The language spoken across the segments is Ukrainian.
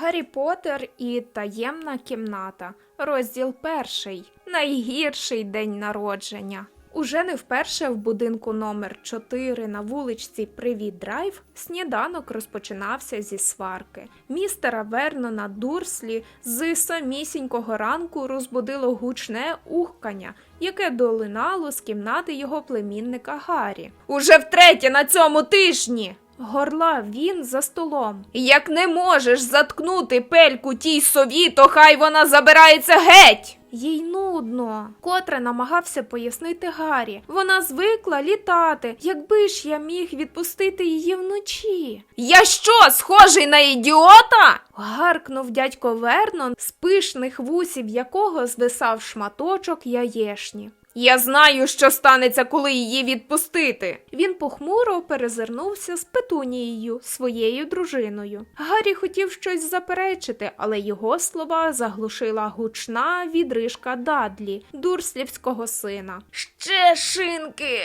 Гаррі Поттер і таємна кімната. Розділ перший. Найгірший день народження. Уже не вперше в будинку номер 4 на вуличці Привіт Драйв сніданок розпочинався зі сварки. Містера Вернона Дурслі з самісінького ранку розбудило гучне ухкання, яке долинало з кімнати його племінника Гаррі. Уже втретє на цьому тижні. Горлав він за столом. Як не можеш заткнути пельку тій сові, то хай вона забирається геть. Їй нудно. Котре намагався пояснити Гаррі. Вона звикла літати. Якби ж я міг відпустити її вночі. Я що, схожий на ідіота? гаркнув дядько Вернон, з пишних вусів якого звисав шматочок яєшні. Я знаю, що станеться, коли її відпустити. Він похмуро перезирнувся з петунією, своєю дружиною. Гаррі хотів щось заперечити, але його слова заглушила гучна відрижка Дадлі, дурслівського сина. Ще шинки.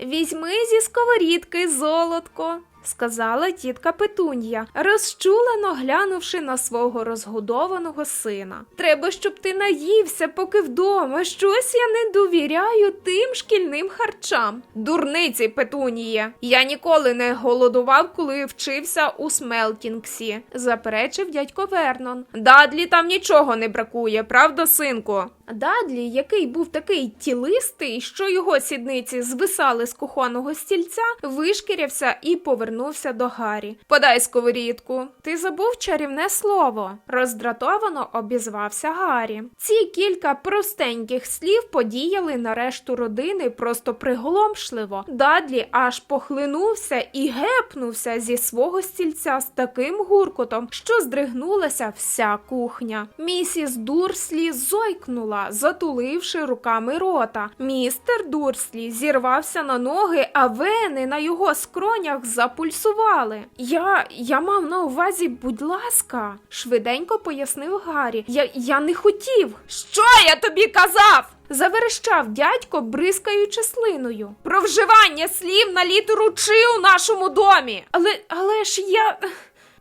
Візьми зі сковорідки золотко. Сказала тітка Петунья, розчулено глянувши на свого розгодованого сина. Треба, щоб ти наївся, поки вдома. Щось я не довіряю тим шкільним харчам. Дурниці, Петуніє. Я ніколи не голодував, коли вчився у Смелтінгсі, заперечив дядько Вернон. Дадлі там нічого не бракує, правда, синку? Дадлі, який був такий тілистий, що його сідниці звисали з кухонного стільця, вишкірявся і повернувся до Гаррі. Подай сковорідку. Ти забув чарівне слово. Роздратовано обізвався Гаррі. Ці кілька простеньких слів подіяли на решту родини просто приголомшливо. Дадлі аж похлинувся і гепнувся зі свого стільця з таким гуркотом, що здригнулася вся кухня. Місіс Дурслі зойкнула, затуливши руками рота. Містер Дурслі зірвався на ноги, а вени на його скронях запульсували. Я, я мав на увазі, будь ласка, швиденько пояснив Гаррі. Я, я не хотів. Що я тобі казав? Заверещав дядько, бризкаючи слиною. Про вживання слів на літеру «чи» у нашому домі. Але, але ж я.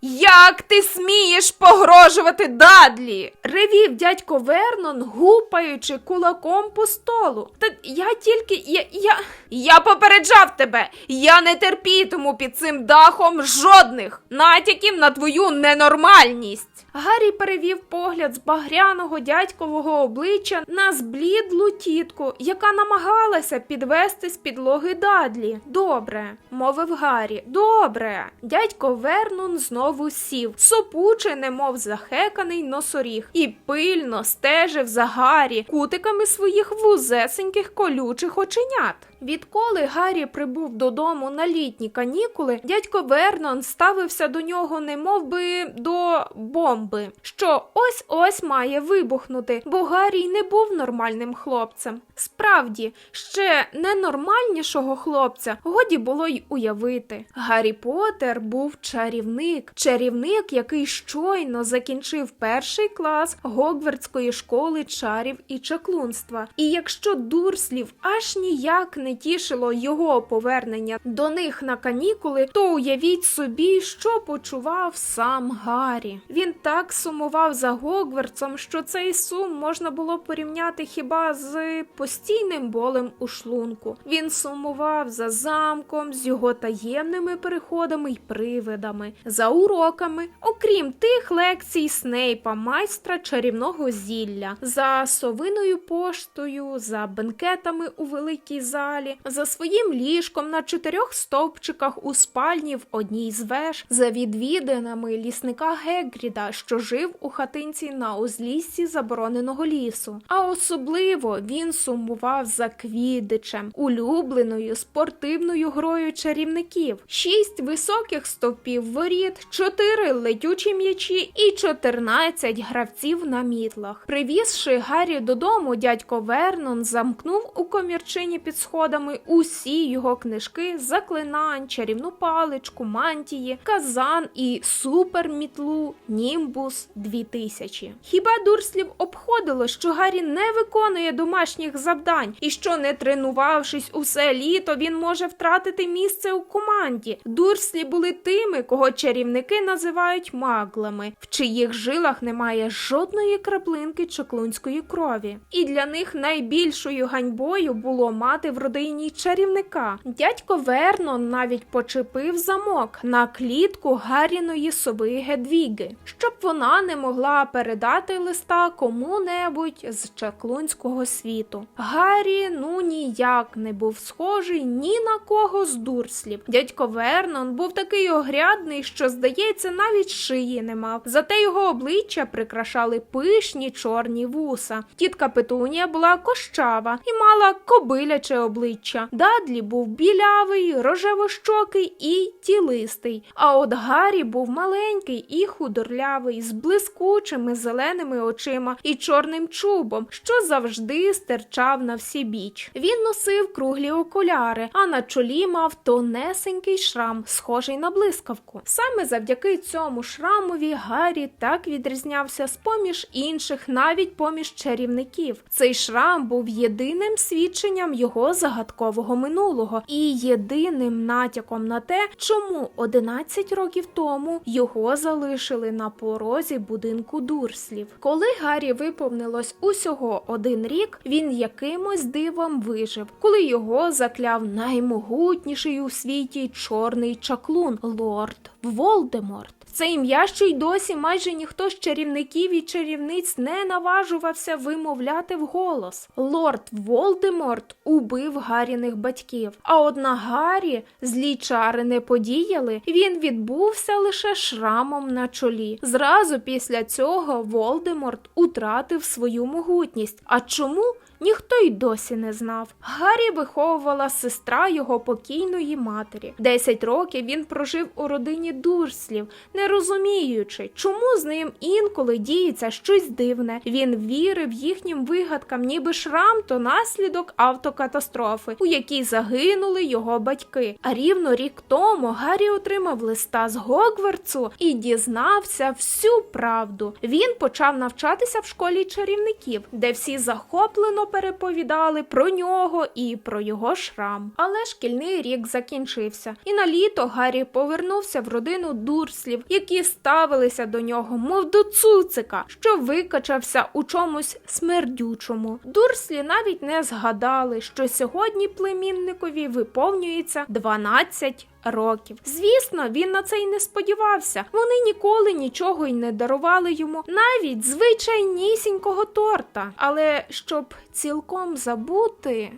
Як ти смієш погрожувати Дадлі? ревів дядько Вернон, гупаючи кулаком по столу. Та я тільки. я. я. Я попереджав тебе. Я не терпітиму під цим дахом жодних натяків на твою ненормальність. Гаррі перевів погляд з багряного дядькового обличчя на зблідлу тітку, яка намагалася підвести з підлоги Дадлі. Добре, мовив Гаррі. Добре. Дядько Вернон знову сів, сопуче, немов захеканий носоріг, і пильно стежив за Гаррі кутиками своїх вузесеньких колючих оченят. Відколи Гаррі прибув додому на літні канікули, дядько Вернон ставився до нього немов би до бомби, що ось ось має вибухнути, бо Гаррі не був нормальним хлопцем. Справді, ще ненормальнішого хлопця годі було й уявити. Гаррі Поттер був чарівник, чарівник, який щойно закінчив перший клас Гогвардської школи чарів і чаклунства. І якщо дурслів аж ніяк не тішило його повернення до них на канікули, то уявіть собі, що почував сам Гаррі. Він так сумував за Гогвардсом, що цей сум можна було порівняти хіба з постійним болем у шлунку. Він сумував за замком, з його таємними переходами й привидами, за уроками, окрім тих лекцій Снейпа, майстра чарівного зілля, за совиною поштою, за бенкетами у великій залі, за своїм ліжком на чотирьох стовпчиках у спальні в одній з веж, за відвідинами лісника Гегріда, що жив у хатинці на узліссі забороненого лісу. А особливо він сумував за квідичем, улюбленою спортивною грою чарівників, шість високих стовпів воріт, чотири летючі м'ячі і чотирнадцять гравців на мітлах. Привізши Гаррі додому, дядько Вернон замкнув у комірчині під сходом сходами усі його книжки, заклинань, чарівну паличку, мантії, казан і супермітлу Німбус 2000. Хіба дурслів обходило, що Гаррі не виконує домашніх завдань і що, не тренувавшись усе літо, він може втратити місце у команді. Дурслі були тими, кого чарівники називають маглами, в чиїх жилах немає жодної краплинки чаклунської крові. І для них найбільшою ганьбою було мати в родині чарівника. Дядько Вернон навіть почепив замок на клітку Гарріної сови Гедвіги, щоб вона не могла передати листа кому-небудь з чаклунського світу. Гаррі ну ніяк не був схожий ні на кого з дурслів. Дядько Вернон був такий огрядний, що, здається, навіть шиї не мав. Зате його обличчя прикрашали пишні чорні вуса. Тітка Петунія була кощава і мала кобиляче обличчя. Дадлі був білявий, рожевощокий і тілистий. А от Гаррі був маленький і худорлявий, з блискучими зеленими очима і чорним чубом, що завжди стирчав на всі біч. Він носив круглі окуляри, а на чолі мав тонесенький шрам, схожий на блискавку. Саме завдяки цьому шрамові Гаррі так відрізнявся з поміж інших, навіть поміж чарівників. Цей шрам був єдиним свідченням його загадкового минулого і єдиним натяком на те, чому 11 років тому його залишили на порозі будинку дурслів. Коли Гаррі виповнилось усього один рік, він якимось дивом вижив, коли його закляв наймогутніший у світі чорний чаклун лорд Волдеморт. Це ім'я, що й досі майже ніхто з чарівників і чарівниць не наважувався вимовляти вголос. Лорд Волдеморт убив Гаріних батьків. А от на Гаррі злі чари не подіяли, він відбувся лише шрамом на чолі. Зразу після цього Волдеморт утратив свою могутність. А чому? Ніхто й досі не знав. Гаррі виховувала сестра його покійної матері. Десять років він прожив у родині дурслів, не розуміючи, чому з ним інколи діється щось дивне. Він вірив їхнім вигадкам, ніби шрам то наслідок автокатастрофи, у якій загинули його батьки. А рівно рік тому Гаррі отримав листа з Гогвартсу і дізнався всю правду. Він почав навчатися в школі чарівників, де всі захоплено переповідали про нього і про його шрам. Але шкільний рік закінчився, і на літо Гаррі повернувся в родину дурслів, які ставилися до нього, мов до цуцика, що викачався у чомусь смердючому. Дурслі навіть не згадали, що сьогодні племінникові виповнюється 12 років. Звісно, він на це й не сподівався. Вони ніколи нічого й не дарували йому, навіть звичайнісінького торта. Але щоб цілком забути.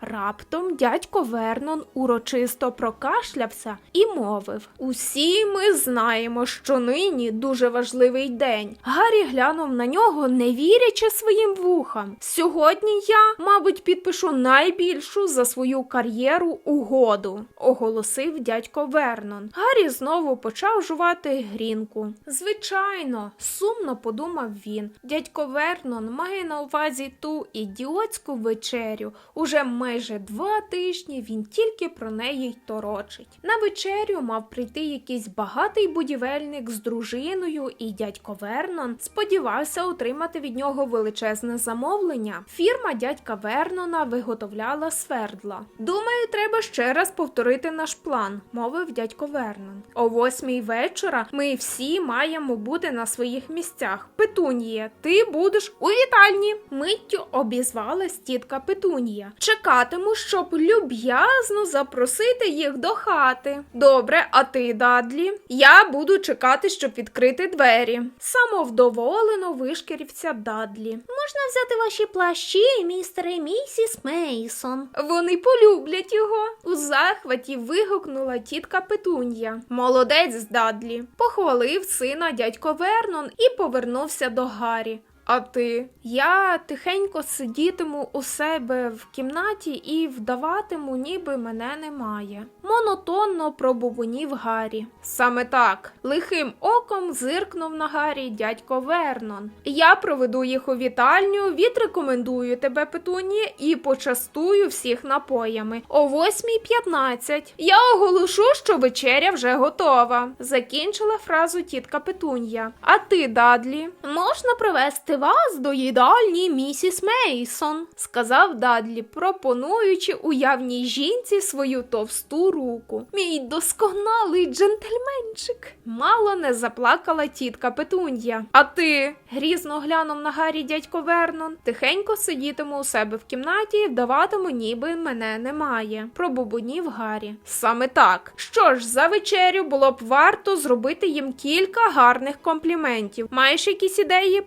Раптом дядько Вернон урочисто прокашлявся і мовив: Усі ми знаємо, що нині дуже важливий день. Гаррі глянув на нього, не вірячи своїм вухам. Сьогодні я, мабуть, підпишу найбільшу за свою кар'єру угоду, оголосив дядько Вернон. Гаррі знову почав жувати грінку. Звичайно, сумно подумав він. Дядько Вернон має на увазі ту ідіотську вечерю. Уже майже два тижні він тільки про неї й торочить. На вечерю мав прийти якийсь багатий будівельник з дружиною, і дядько Вернон сподівався отримати від нього величезне замовлення. Фірма дядька Вернона виготовляла свердла. Думаю, треба ще раз повторити наш план, мовив дядько Вернон. О восьмій вечора ми всі маємо бути на своїх місцях. Петунія, ти будеш у вітальні. Миттю обізвалась тітка Петунія. Чекатиму, щоб люб'язно запросити їх до хати. Добре, а ти, Дадлі? Я буду чекати, щоб відкрити двері. Самовдоволено вишкірився Дадлі. Можна взяти ваші плащі, містере і місіс Мейсон. Вони полюблять його. У захваті вигукнула тітка Петунія. Молодець, Дадлі. Похвалив сина дядько Вернон і повернувся до Гаррі. А ти? Я тихенько сидітиму у себе в кімнаті і вдаватиму, ніби мене немає. Монотонно пробубонів Гаррі. Саме так, лихим оком зиркнув на Гаррі дядько Вернон. Я проведу їх у вітальню, відрекомендую тебе, Петуні, і почастую всіх напоями. О 8.15 я оголошу, що вечеря вже готова. Закінчила фразу тітка Петунья. А ти, Дадлі, можна привезти вас до їдальні місіс Мейсон, сказав Дадлі, пропонуючи уявній жінці свою товсту руку. Мій досконалий джентльменчик. Мало не заплакала тітка Петунья. А ти? грізно глянув на Гаррі дядько Вернон. Тихенько сидітиму у себе в кімнаті і вдаватиму, ніби мене немає. Пробубонів Гаррі. Саме так. Що ж, за вечерю було б варто зробити їм кілька гарних компліментів. Маєш якісь ідеї,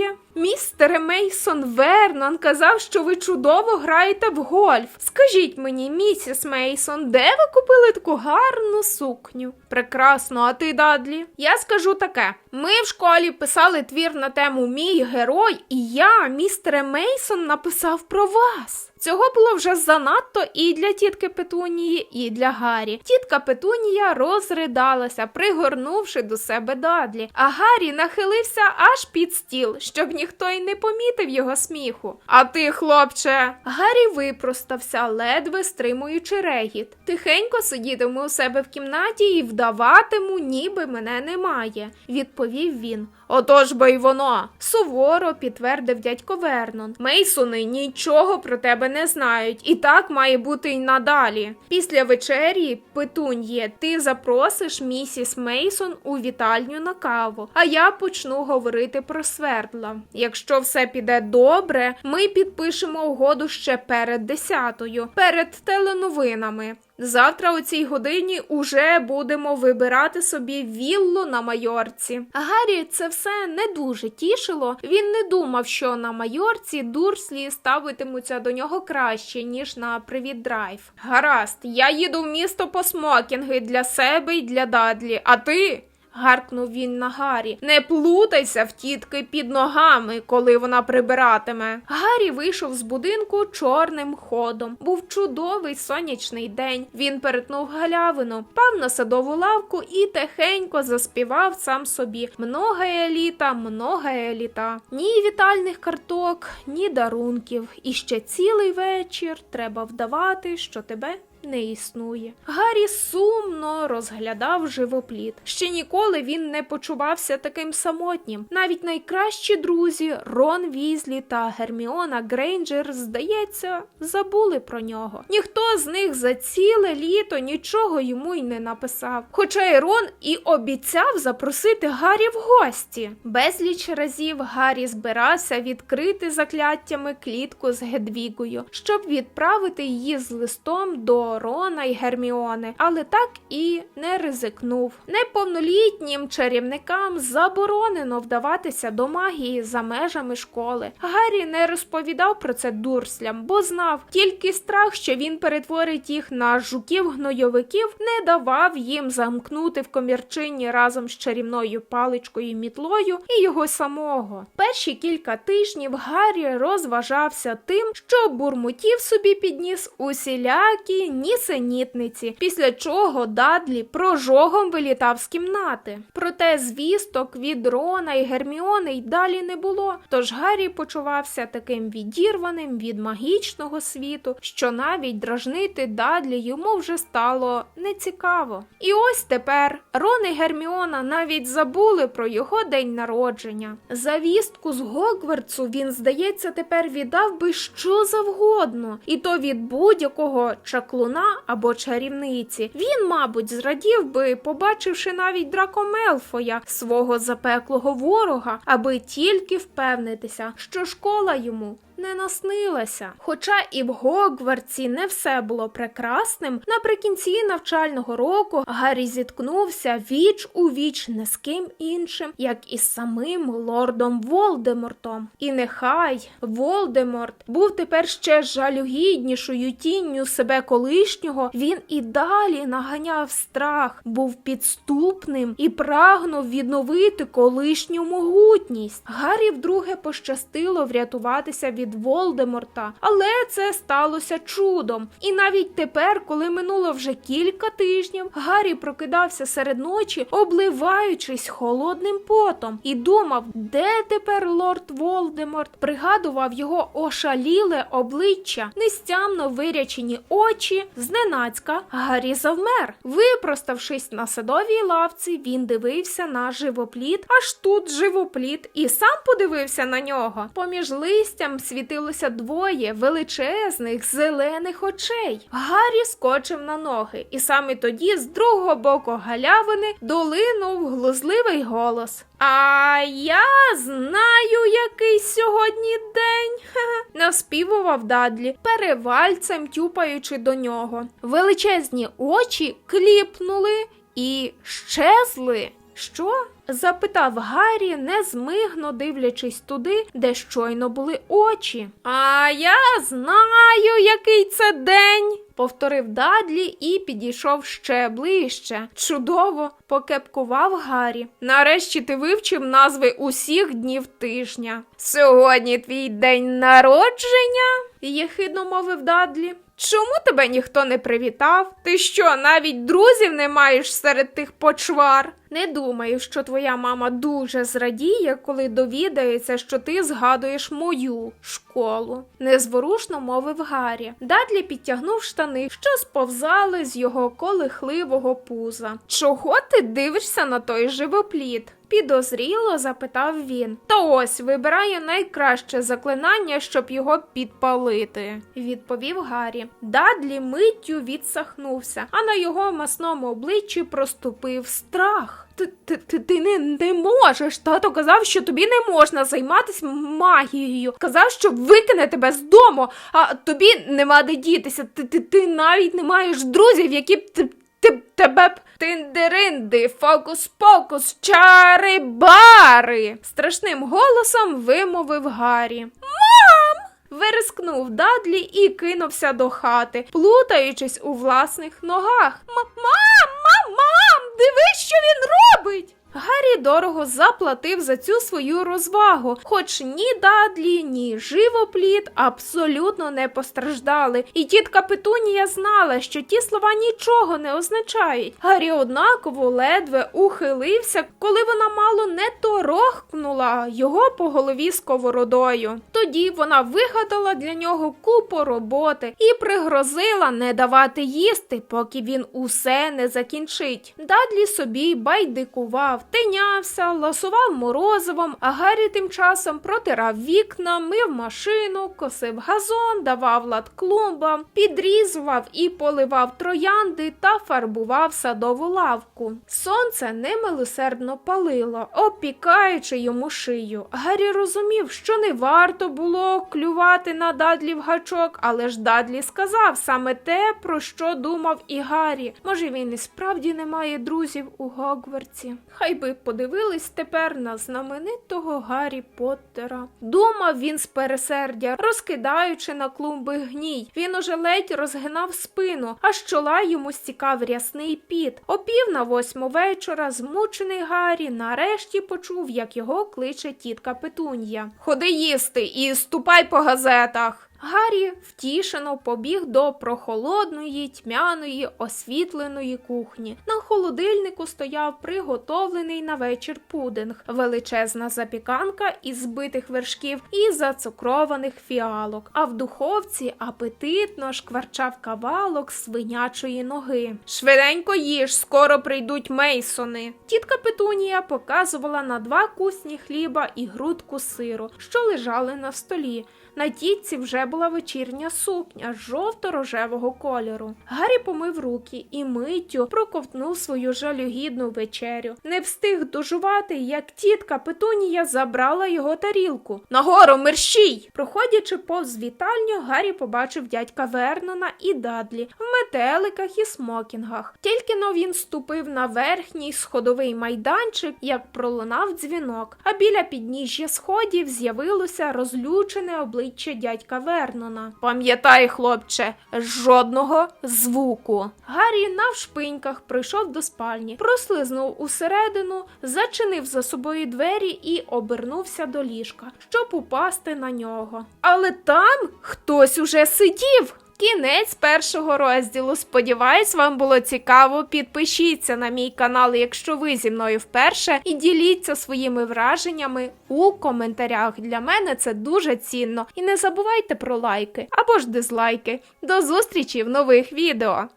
Петуньє? Містере Мейсон Вернон казав, що ви чудово граєте в гольф. Скажіть мені, місіс Мейсон, де ви купили таку гарну сукню? Прекрасно, а ти, Дадлі? Я скажу таке: ми в школі писали твір на тему Мій герой, і я, містере Мейсон, написав про вас. Цього було вже занадто і для тітки Петунії, і для Гаррі. Тітка Петунія розридалася, пригорнувши до себе Дадлі, а Гаррі нахилився аж під стіл, щоб ніхто й не помітив його сміху. А ти, хлопче, Гаррі випростався, ледве стримуючи регіт. Тихенько сидітиму у себе в кімнаті і вдаватиму, ніби мене немає, відповів він. Отож бо й воно, суворо підтвердив дядько Вернон. Мейсони нічого про тебе не знають, і так має бути й надалі. Після вечері, петуньє, ти запросиш місіс Мейсон у вітальню на каву, а я почну говорити про свердла. Якщо все піде добре, ми підпишемо угоду ще перед десятою, перед теленовинами. Завтра у цій годині уже будемо вибирати собі віллу на майорці. Гаррі це все не дуже тішило. Він не думав, що на майорці дурслі ставитимуться до нього краще, ніж на привіт драйв. Гаразд, я їду в місто по смокінги для себе і для Дадлі, а ти. Гаркнув він на Гаррі. Не плутайся в тітки під ногами, коли вона прибиратиме. Гаррі вийшов з будинку чорним ходом. Був чудовий сонячний день. Він перетнув галявину, пав на садову лавку і тихенько заспівав сам собі Многая літа, многая літа. Ні вітальних карток, ні дарунків. І ще цілий вечір треба вдавати, що тебе не існує. Гаррі сумно розглядав живопліт. Ще ніколи він не почувався таким самотнім. Навіть найкращі друзі Рон Візлі та Герміона Грейнджер, здається, забули про нього. Ніхто з них за ціле літо нічого йому й не написав. Хоча й Рон і обіцяв запросити Гаррі в гості. Безліч разів Гаррі збирався відкрити закляттями клітку з Гедвігою, щоб відправити її з листом до Рона й Герміони, але так і не ризикнув. Неповнолітнім чарівникам заборонено вдаватися до магії за межами школи. Гаррі не розповідав про це дурслям, бо знав, тільки страх, що він перетворить їх на жуків-гнойовиків, не давав їм замкнути в комірчині разом з чарівною паличкою мітлою і його самого. Перші кілька тижнів Гаррі розважався тим, що бурмотів собі підніс усілякі нісенітниці, після чого Дадлі прожогом вилітав з кімнати. Проте звісток від Рона і Герміони й далі не було. Тож Гаррі почувався таким відірваним від магічного світу, що навіть дражнити Дадлі йому вже стало нецікаво. І ось тепер Рон і Герміона навіть забули про його день народження. Завістку з Гогвартсу він, здається, тепер віддав би що завгодно, і то від будь-якого чаклуна або чарівниці. Він, мабуть, зрадів би, побачивши навіть Драко Мелфоя, свого запеклого ворога, аби тільки впевнитися, що школа йому не наснилася. Хоча і в Гогвартсі не все було прекрасним, наприкінці навчального року Гаррі зіткнувся віч у віч не з ким іншим, як із самим лордом Волдемортом. І нехай Волдеморт був тепер ще жалюгіднішою тінню себе колишнього, він і далі наганяв страх, був підступним і прагнув відновити колишню могутність. Гаррі вдруге пощастило врятуватися від Волдеморта, але це сталося чудом. І навіть тепер, коли минуло вже кілька тижнів, Гаррі прокидався серед ночі, обливаючись холодним потом, і думав, де тепер лорд Волдеморт, пригадував його ошаліле обличчя, нестямно вирячені очі. Зненацька Гаррі завмер. Випроставшись на садовій лавці, він дивився на живопліт, аж тут живопліт, і сам подивився на нього. Поміж листям світилося двоє величезних зелених очей. Гаррі скочив на ноги, і саме тоді з другого боку галявини долинув глузливий голос. А я знаю, який сьогодні день. Ха-ха. наспівував Дадлі, перевальцем тюпаючи до нього. Величезні очі кліпнули і щезли. Що? Запитав Гаррі, незмигно дивлячись туди, де щойно були очі. А я знаю, який це день, повторив Дадлі і підійшов ще ближче. Чудово покепкував Гаррі. Нарешті ти вивчив назви усіх днів тижня. Сьогодні твій день народження, єхидно мовив Дадлі. Чому тебе ніхто не привітав? Ти що, навіть друзів не маєш серед тих почвар? Не думаю, що твоя мама дуже зрадіє, коли довідається, що ти згадуєш мою школу, незворушно мовив Гаррі. Дадлі підтягнув штани, що сповзали з його колихливого пуза. Чого ти дивишся на той живопліт? Підозріло запитав він. Та ось вибираю найкраще заклинання, щоб його підпалити, відповів Гаррі. Дадлі миттю відсахнувся, а на його масному обличчі проступив страх. Ти, ти, ти, ти не, не можеш. Тато казав, що тобі не можна займатися магією. Казав, що викине тебе з дому, а тобі нема де дітися. Ти, ти, ти навіть не маєш друзів, які б ти, тебе б тиндеринди, фокус-покус, чари-бари. Страшним голосом вимовив Гаррі. Мам! Вирискнув Дадлі і кинувся до хати, плутаючись у власних ногах. Мам, мам, мам, дивись, що він робить. Гаррі дорого заплатив за цю свою розвагу, хоч ні Дадлі, ні живопліт абсолютно не постраждали. І тітка Петунія знала, що ті слова нічого не означають. Гаррі однаково ледве ухилився, коли вона мало не торохкнула його по голові сковородою. Тоді вона вигадала для нього купу роботи і пригрозила не давати їсти, поки він усе не закінчить. Дадлі собі байдикував, тинявся, ласував морозивом, а Гаррі тим часом протирав вікна, мив машину, косив газон, давав лад клумбам, підрізував і поливав троянди та фарбував садову лавку. Сонце немилосердно палило, опікаючи йому шию. Гаррі розумів, що не варто було клювати на Дадлі в гачок, але ж Дадлі сказав саме те, про що думав і Гаррі. Може, він і справді не має друзів у Гогвартсі. Хай би подивились тепер на знаменитого Гаррі Поттера. Думав він з пересердя, розкидаючи на клумби гній. Він уже ледь розгинав спину, а чола йому стікав рясний піт. О пів на восьму вечора змучений Гаррі нарешті почув, як його кличе тітка Петунья. Ходи їсти і ступай по газетах. Гаррі втішено побіг до прохолодної, тьмяної, освітленої кухні. На холодильнику стояв приготовлений на вечір пудинг, величезна запіканка із збитих вершків і зацукрованих фіалок. А в духовці апетитно шкварчав кавалок свинячої ноги. Швиденько їж, скоро прийдуть мейсони. Тітка Петунія показувала на два кусні хліба і грудку сиру, що лежали на столі. На тітці вже була вечірня сукня жовто-рожевого кольору. Гаррі помив руки і миттю проковтнув свою жалюгідну вечерю. Не встиг дожувати, як тітка Петунія забрала його тарілку. Нагору мерщій! Проходячи повз вітальню, Гаррі побачив дядька Вернона і Дадлі в метеликах і смокінгах. Тільки но він ступив на верхній сходовий майданчик, як пролунав дзвінок, а біля підніжжя сходів з'явилося розлючене обличчя дядька Вернона. Пам'ятай, хлопче, жодного звуку. Гаррі навшпиньках прийшов до спальні, прослизнув усередину, зачинив за собою двері і обернувся до ліжка, щоб упасти на нього. Але там хтось уже сидів. Кінець першого розділу. Сподіваюсь, вам було цікаво. Підпишіться на мій канал, якщо ви зі мною вперше, і діліться своїми враженнями у коментарях. Для мене це дуже цінно. І не забувайте про лайки або ж дизлайки. До зустрічі в нових відео!